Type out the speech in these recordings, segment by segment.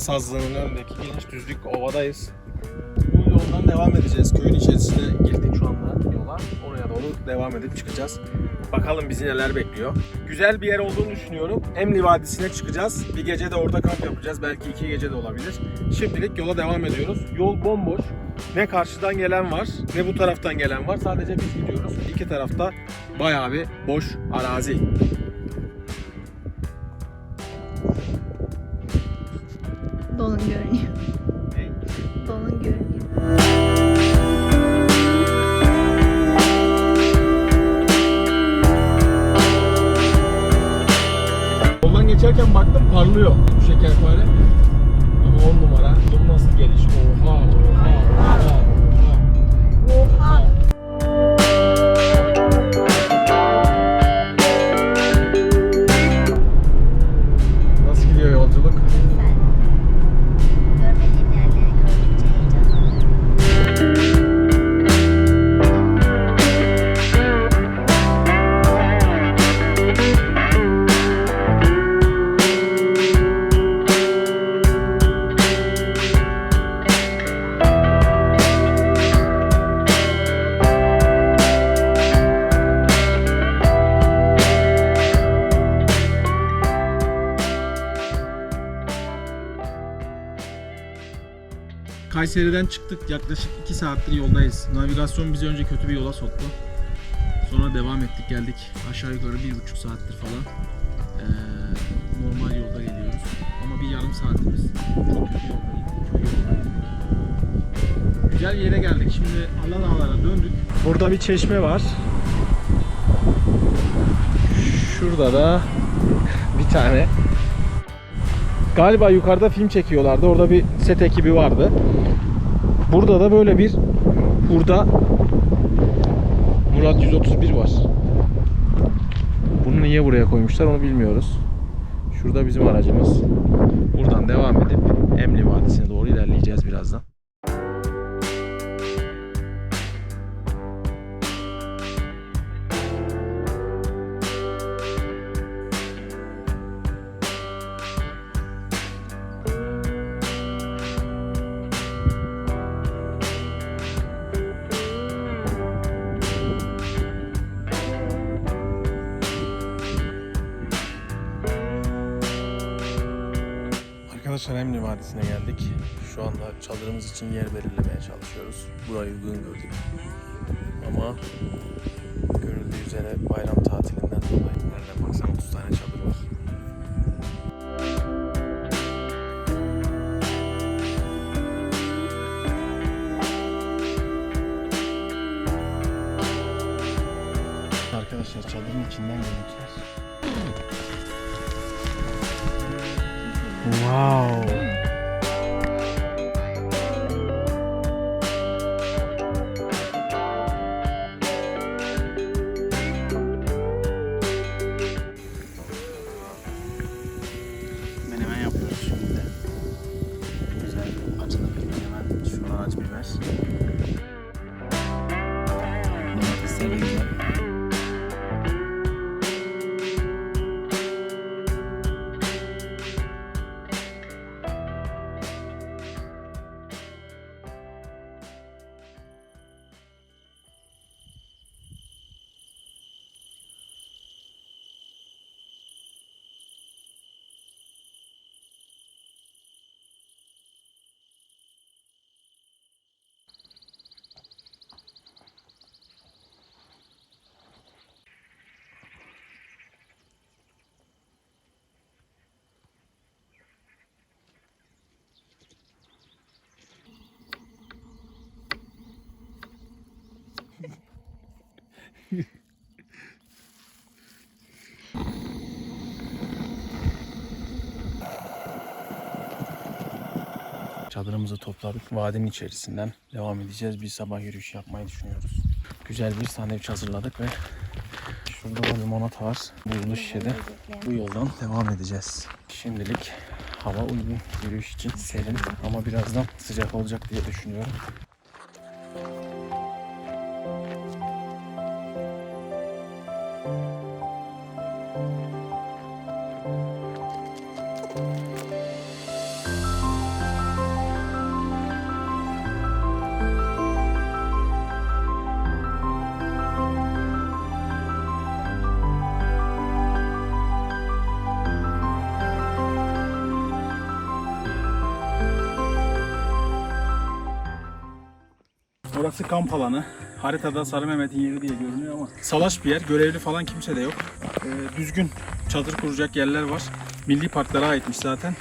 Sazlığı'nın önündeki geniş düzlük ovadayız. Bu yoldan devam edeceğiz. Köyün içerisine girdik şu anda yola. Oraya doğru devam edip çıkacağız. Bakalım bizi neler bekliyor. Güzel bir yer olduğunu düşünüyorum. Emli Vadisi'ne çıkacağız. Bir gece de orada kamp yapacağız. Belki iki gece de olabilir. Şimdilik yola devam ediyoruz. Yol bomboş. Ne karşıdan gelen var ne bu taraftan gelen var. Sadece biz gidiyoruz. İki tarafta bayağı bir boş arazi. Görünüyor. Dolun görünüyor. Yoldan geçerken baktım parlıyor bu şekerpare. Kayseri'den çıktık. Yaklaşık 2 saattir yoldayız. Navigasyon bizi önce kötü bir yola soktu. Sonra devam ettik geldik. Aşağı yukarı bir buçuk saattir falan. Ee, normal yolda geliyoruz. Ama bir yarım saatimiz çok kötü yoldayız. Güzel bir yere geldik. Şimdi Alan Ağlar'a döndük. Burada bir çeşme var. Şurada da bir tane Galiba yukarıda film çekiyorlardı. Orada bir set ekibi vardı. Burada da böyle bir burada Murat 131 var. Bunu niye buraya koymuşlar onu bilmiyoruz. Şurada bizim aracımız. Buradan devam edip Emli Vadisi'ne doğru ilerleyeceğiz birazdan. Arkadaşlar Emli Vadisi'ne geldik. Şu anda çadırımız için yer belirlemeye çalışıyoruz. Burayı uygun gördük. Ama görüldüğü üzere bayram Çadırımızı topladık. Vadinin içerisinden devam edeceğiz. Bir sabah yürüyüş yapmayı düşünüyoruz. Güzel bir sandviç hazırladık ve şurada da limonata var. Buzlu şişede. Bu yoldan devam edeceğiz. Şimdilik hava uygun yürüyüş için serin ama birazdan sıcak olacak diye düşünüyorum. Burası kamp alanı. Haritada Sarı Mehmet'in yeri diye görünüyor ama salaş bir yer. Görevli falan kimse de yok. Ee, düzgün çadır kuracak yerler var. Milli parklara aitmiş zaten.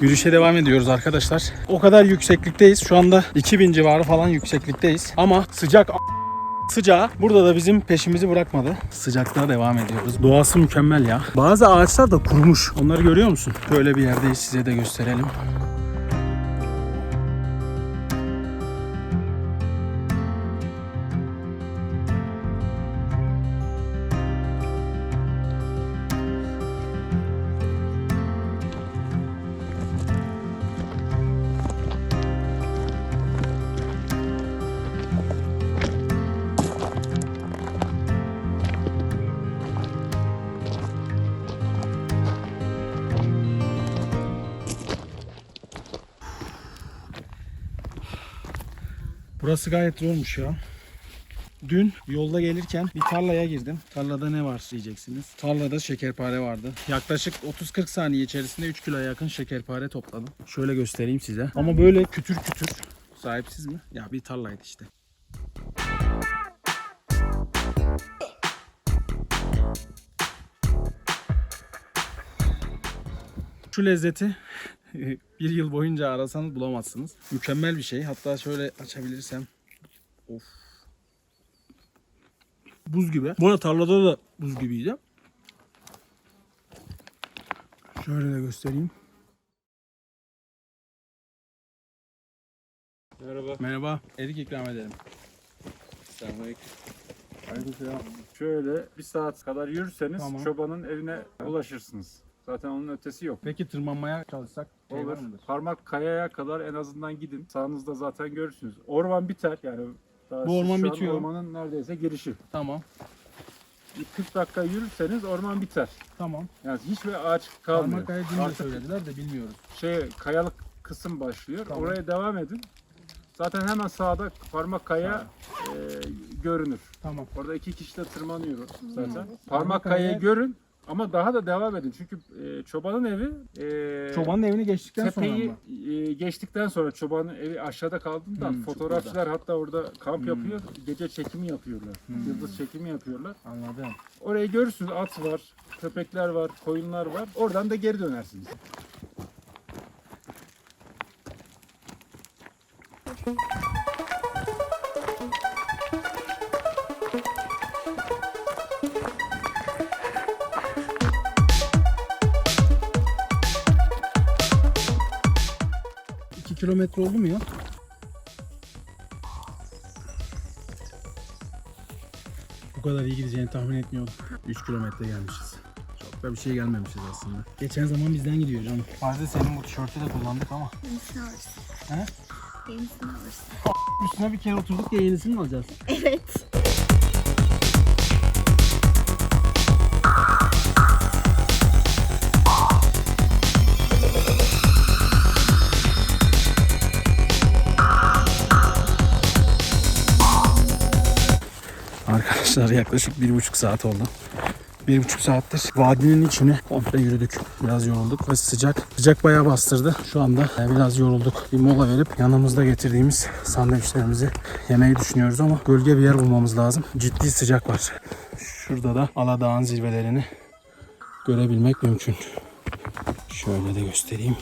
Yürüyüşe devam ediyoruz arkadaşlar. O kadar yükseklikteyiz. Şu anda 2000 civarı falan yükseklikteyiz. Ama sıcak sıcağı burada da bizim peşimizi bırakmadı. Sıcaklığa devam ediyoruz. Doğası mükemmel ya. Bazı ağaçlar da kurumuş. Onları görüyor musun? Böyle bir yerdeyiz. Size de gösterelim. Burası gayet zormuş ya. Dün yolda gelirken bir tarlaya girdim. Tarlada ne var diyeceksiniz. Tarlada şekerpare vardı. Yaklaşık 30-40 saniye içerisinde 3 kiloya yakın şekerpare topladım. Şöyle göstereyim size. Ama böyle kütür kütür. Sahipsiz mi? Ya bir tarlaydı işte. Şu lezzeti bir yıl boyunca arasanız bulamazsınız. Mükemmel bir şey. Hatta şöyle açabilirsem. Of. Buz gibi. Bu arada tarlada da buz gibiydi. Şöyle de göstereyim. Merhaba. Merhaba. Erik ikram edelim. Selamünaleyküm. Aleykümselam. Şöyle bir saat kadar yürürseniz Tamam. çobanın evine ulaşırsınız. Zaten onun ötesi yok. Peki tırmanmaya çalışsak şey var Olur. mıdır? Parmak kayaya kadar en azından gidin. Sağınızda zaten görürsünüz. Orman biter yani. Daha Bu siz orman şu an bitiyor. Ormanın neredeyse girişi. Tamam. Bir 40 dakika yürürseniz orman biter. Tamam. Yani hiçbir ağaç kalmıyor. Parmak kaya dün de Artık söylediler de bilmiyoruz. şey kayalık kısım başlıyor. Tamam. Oraya devam edin. Zaten hemen sağda parmak kaya e, görünür. Tamam. Orada iki kişi de tırmanıyor zaten. Parmak Parmak kaya- kayayı görün ama daha da devam edin. Çünkü e, çobanın evi e, Çobanın evini geçtikten sonra tepeyi mı? e, geçtikten sonra çobanın evi aşağıda kaldığından Hmm, fotoğrafçılar hatta orada kamp Hmm. yapıyor. Gece çekimi yapıyorlar. Hmm. Yıldız çekimi yapıyorlar. Anladım. Orayı görürsünüz. At var, köpekler var, koyunlar var. Oradan da geri dönersiniz. Kilometre oldu mu ya? Bu kadar iyi gideceğini tahmin etmiyordum. 3 kilometre gelmişiz. Çok da bir şey gelmemişiz aslında. Geçen zaman bizden gidiyor canım. Bazen senin bu tişörtü de kullandık ama. Yenisini alırsın. He? Yenisini alırsın. Üstüne bir kere oturduk diye yenisini mi alacağız? Evet. Arkadaşlar yaklaşık bir buçuk saat oldu. Bir buçuk saattir vadinin içini komple yürüdük. Biraz yorulduk ve sıcak. Sıcak bayağı bastırdı. Şu anda e, biraz yorulduk. Bir mola verip yanımızda getirdiğimiz sandviçlerimizi yemeyi düşünüyoruz ama gölge bir yer bulmamız lazım. Ciddi sıcak var. Şurada da Aladağ'ın zirvelerini görebilmek mümkün. Şöyle de göstereyim.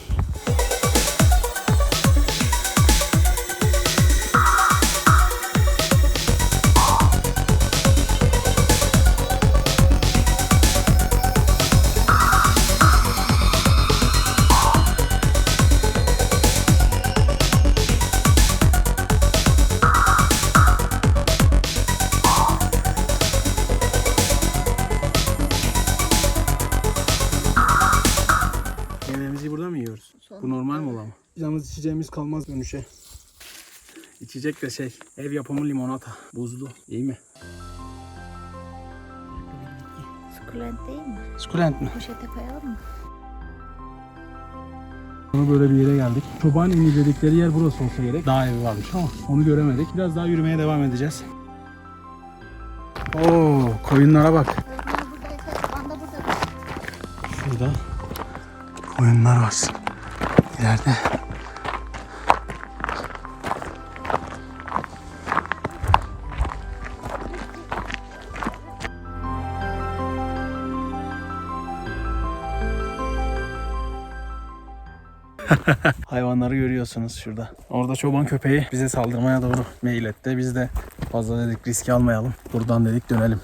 İçeceğimiz kalmaz dönüşe. İçecek de şey, ev yapımı limonata. Buzlu. İyi mi? Sukulent değil mi? Sukulent mi? Poşete koyalım mı? Sonra böyle bir yere geldik. Çoban ini dedikleri yer burası olsa gerek. Dağ evi varmış ama onu göremedik. Biraz daha yürümeye devam edeceğiz. Oo, koyunlara bak. Şurada oyunlar var. İleride. Hayvanları görüyorsunuz şurada. Orada çoban köpeği bize saldırmaya doğru meyil etti. Biz de fazla dedik riski almayalım. Buradan dedik dönelim.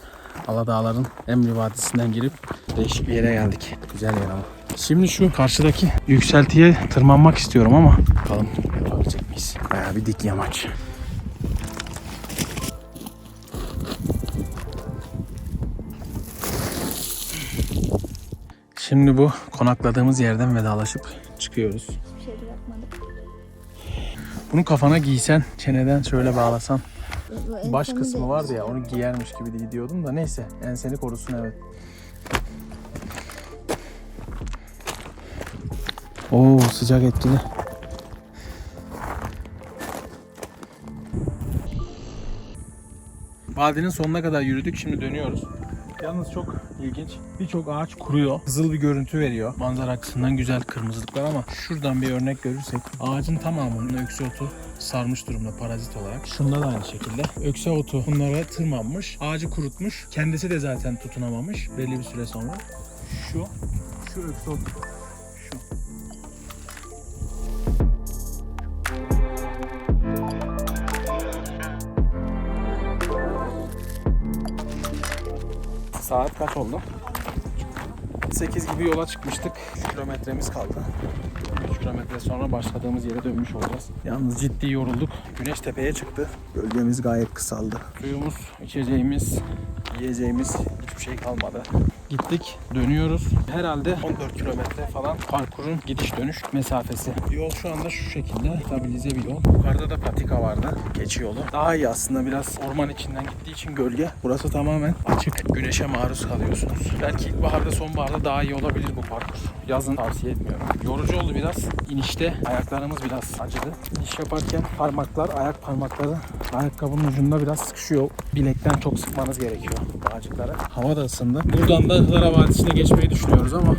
Aladağların Emri Vadisi'nden girip değişik bir yere geldik. Güzel yer ama. Şimdi şu karşıdaki yükseltiye tırmanmak istiyorum ama bakalım yapabilecek miyiz? Bayağı bir dik yamaç. Şimdi bu konakladığımız yerden vedalaşıp çıkıyoruz. Hiçbir şey bırakmadık. Bunu kafana giysen, çeneden şöyle bağlasan. Baş kısmı vardı ya onu giyermiş gibi de diyordum da neyse enseni korusun evet. Oo sıcak etkili. Vadinin sonuna kadar yürüdük şimdi dönüyoruz. Yalnız çok ilginç. Birçok ağaç kuruyor. Kızıl bir görüntü veriyor. Manzara açısından güzel kırmızılıklar ama şuradan bir örnek görürsek ağacın tamamının öksü otu sarmış durumda parazit olarak. Şunda da aynı şekilde. Ökse otu bunlara tırmanmış. Ağacı kurutmuş. Kendisi de zaten tutunamamış belli bir süre sonra. Şu, şu ökse otu. Saat kaç oldu? 8 gibi yola çıkmıştık. 3 kilometremiz kaldı. 3 kilometre sonra başladığımız yere dönmüş olacağız. Yalnız ciddi yorulduk. Güneş tepeye çıktı. Bölgemiz gayet kısaldı. Suyumuz, içeceğimiz, yiyeceğimiz hiçbir şey kalmadı. Gittik, dönüyoruz. Herhalde 14 kilometre falan parkurun gidiş dönüş mesafesi. Yol şu anda şu şekilde stabilize bir yol. Yukarıda da patika vardı. Geçi yolu. Daha iyi aslında biraz orman içinden gittiği için gölge. Burası tamamen açık. Güneşe maruz kalıyorsunuz. Belki ilkbaharda sonbaharda daha iyi olabilir bu parkur. Yazın tavsiye etmiyorum. Yorucu oldu biraz. İnişte ayaklarımız biraz acıdı. İniş yaparken parmaklar, ayak parmakları ayakkabının ucunda biraz sıkışıyor. Bilekten çok sıkmanız gerekiyor bağcıklara. Hava da ısındı. Buradan da Hıdara Vadisi'ne geçmeyi düşünüyoruz ama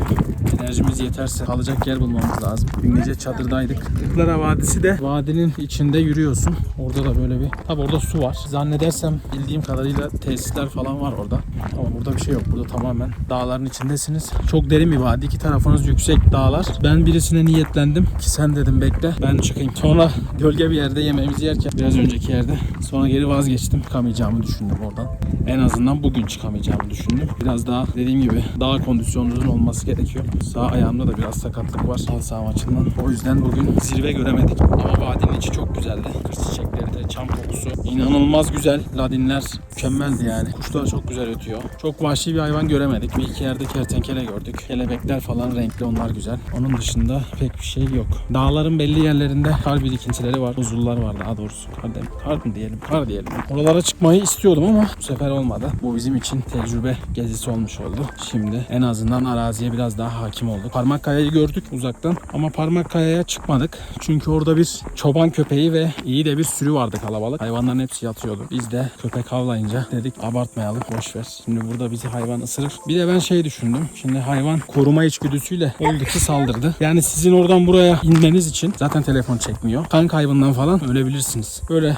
enerjimiz yeterse kalacak yer bulmamız lazım. Dün gece çadırdaydık. Hıdara Vadisi de vadinin içinde yürüyorsun. Orada da böyle bir... Tabi orada su var. Zannedersem bildiğim kadarıyla tesisler falan var orada. Ama burada bir şey yok. Burada tamamen dağların içindesiniz. Çok derin bir vadi. İki tarafınız yüksek dağlar. Ben birisine niyetlendim ki sen dedim bekle ben çıkayım. Sonra gölge bir yerde yemeğimizi yerken biraz önceki yerde sonra geri vazgeçtim. Çıkamayacağımı düşündüm oradan. En azından bugün çıkamayacağımı düşündüm. Biraz daha dediğim gibi dağ kondisyonunun olması gerekiyor. Sağ ayağımda da biraz sakatlık var halı saha maçından. O yüzden bugün zirve göremedik. Ama vadinin içi çok güzeldi. Kır çiçekleri de, çam kokusu. inanılmaz güzel. Ladinler mükemmeldi yani. Kuşlar çok güzel ötüyor. Çok vahşi bir hayvan göremedik. Bir iki yerde kertenkele gördük. Kelebekler falan renkli onlar güzel. Onun dışında pek bir şey yok. Dağların belli yerlerinde kar birikintileri var. Buzullar var daha doğrusu. Kar, dem- kar mı diyelim? Kar diyelim. Oralara çıkmayı istiyordum ama bu sefer olmadı. Bu bizim için tecrübe gezisi olmuş oldu. Şimdi en azından araziye biraz daha hakim olduk. Parmak kayayı gördük uzaktan ama parmak kayaya çıkmadık. Çünkü orada bir çoban köpeği ve iyi de bir sürü vardı kalabalık. Hayvanların hepsi yatıyordu. Biz de köpek havlayınca dedik abartmayalım boş ver. Şimdi burada bizi hayvan ısırır. Bir de ben şey düşündüm. Şimdi hayvan koruma içgüdüsüyle oldu ki saldırdı. Yani sizin oradan buraya inmeniz için zaten telefon çekmiyor. Kan kaybından falan ölebilirsiniz. Böyle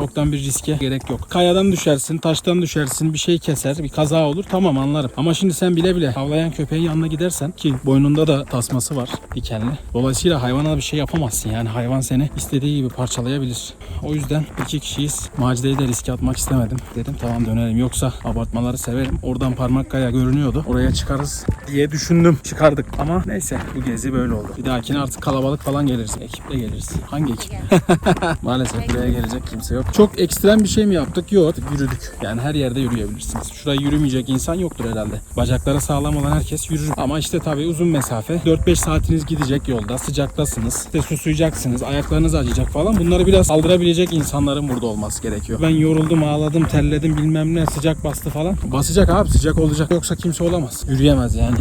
Çoktan bir riske gerek yok. Kayadan düşersin, taştan düşersin, bir şey keser, bir kaza olur tamam anlarım. Ama şimdi sen bile bile havlayan köpeğin yanına gidersen ki boynunda da tasması var dikenli. Dolayısıyla hayvana bir şey yapamazsın. Yani hayvan seni istediği gibi parçalayabilir. O yüzden iki kişiyiz. Macide'yi de riske atmak istemedim. Dedim tamam dönelim. Yoksa abartmaları severim. Oradan parmak kaya görünüyordu. Oraya çıkarız diye düşündüm. Çıkardık. Ama neyse bu gezi böyle oldu. Bir dahakine artık kalabalık falan geliriz. Ekiple geliriz. Hangi ekip? Maalesef buraya gelecek kimse yok. Çok ekstrem bir şey mi yaptık? Yok. Yürüdük. Yani her yerde yürüyebilirsiniz. Şuraya yürümeyecek insan yoktur herhalde. Bacakları sağlam olan herkes yürür. Ama işte tabii uzun mesafe. 4-5 saatiniz gidecek yolda. Sıcaktasınız. İşte susayacaksınız. Ayaklarınız acıyacak falan. Bunları biraz kaldırabilecek insanların burada olması gerekiyor. Ben yoruldum, ağladım, terledim bilmem ne sıcak bastı falan. Basacak abi sıcak olacak. Yoksa kimse olamaz. Yürüyemez yani.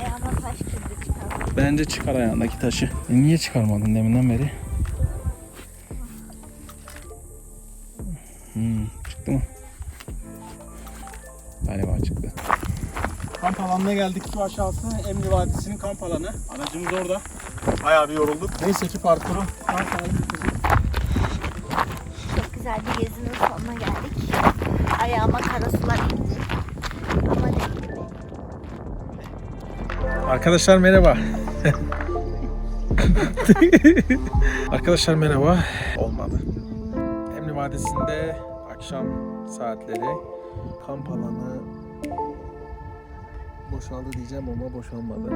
Ayağıma taş girdi çıkardım. Bence çıkar ayağındaki taşı. E niye çıkarmadın deminden beri? Hmm, çıktı mı? Galiba çıktı. Kamp alanına geldik. Şu aşağısı Emri Vadisi'nin kamp alanı. Aracımız orada. Bayağı bir yorulduk. Neyse ki parkuru. Çok güzel bir gezinin sonuna geldik. Ayağıma kara sular indi. Ama Arkadaşlar merhaba. Arkadaşlar merhaba. Olmadı. Vadisi'nde akşam saatleri kamp alanı boşaldı diyeceğim ama boşalmadı.